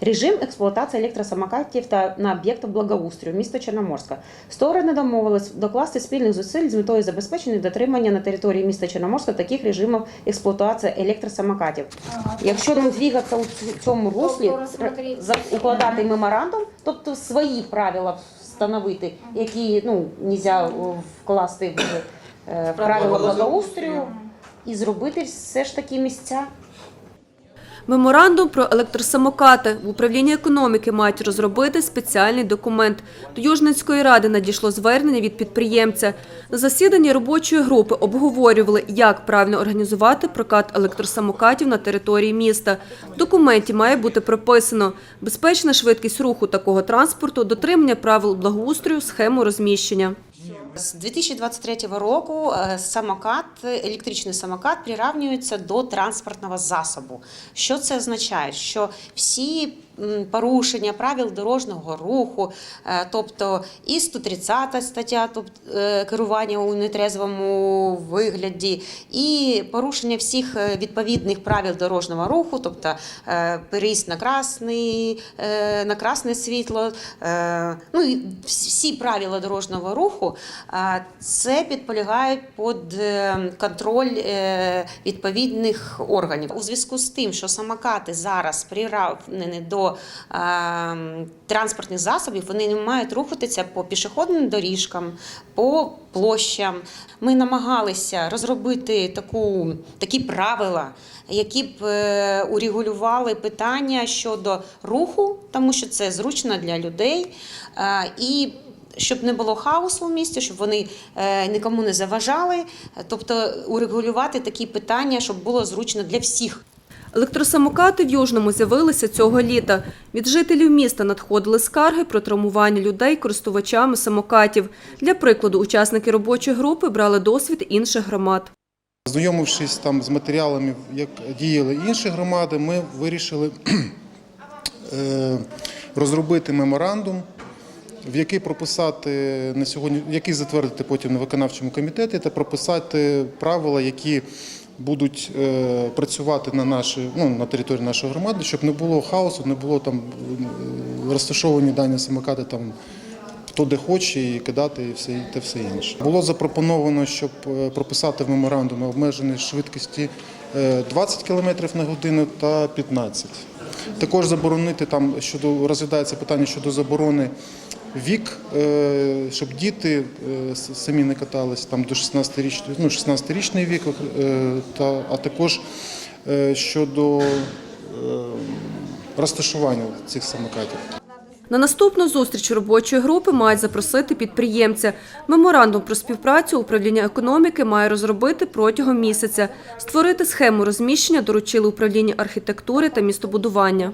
Режим експлуатації електросамокатів та на об'єктах благоустрою міста Чорноморська. Сторони домовились докласти спільних зусиль з метою забезпечення дотримання на території міста Чорноморська таких режимів експлуатації електросамокатів. Якщо не двигатися у цьому руслі, за- укладати меморандум, тобто свої правила встановити, які ну нельзя о, вкласти в е, правила благоустрою, і зробити все ж таки місця. Меморандум про електросамокати в управлінні економіки мають розробити спеціальний документ. До Южницької ради надійшло звернення від підприємця. На засіданні робочої групи обговорювали, як правильно організувати прокат електросамокатів на території міста. В документі має бути прописано безпечна швидкість руху такого транспорту, дотримання правил благоустрою, схему розміщення. З 2023 року е, самокат, електричний самокат приравнюється до транспортного засобу. Що це означає? Що всі порушення правил дорожнього руху, е, тобто і 130 стаття, тобто керування у нетрезвому вигляді, і порушення всіх е, відповідних правил дорожнього руху, тобто переїзд на красний, на красне світло, ну і всі правила дорожнього руху, це підполягають під контроль відповідних органів. У зв'язку з тим, що самокати зараз приравнені до е, транспортних засобів, вони не мають рухатися по пішохідним доріжкам, по площам. Ми намагалися розробити таку, такі правила, які б е, урегулювали питання щодо руху, тому що це зручно для людей. е, і щоб не було хаосу в місті, щоб вони е, нікому не заважали, тобто урегулювати такі питання, щоб було зручно для всіх. Електросамокати в Южному з'явилися цього літа. Від жителів міста надходили скарги про травмування людей користувачами самокатів. Для прикладу, учасники робочої групи брали досвід інших громад. Знайомившись там з матеріалами, як діяли інші громади, ми вирішили е, розробити меморандум, в який прописати на сьогодні, який затвердити потім на виконавчому комітеті та прописати правила, які будуть е, працювати на наші, ну, на території нашої громади, щоб не було хаосу, не було там е, розташовані дані самокати там хто де хоче і кидати і все та все інше. Було запропоновано, щоб е, прописати в меморандумі обмежені швидкості е, 20 км на годину та 15. Також заборонити там щодо розглядається питання щодо заборони вік, е, щоб діти е, самі не катались там до 16 річного, ну 16-річний вік, е, та а також щодо розташування цих самокатів. На наступну зустріч робочої групи мають запросити підприємця. Меморандум про співпрацю управління економіки має розробити протягом місяця. Створити схему розміщення доручили управління архітектури та містобудування.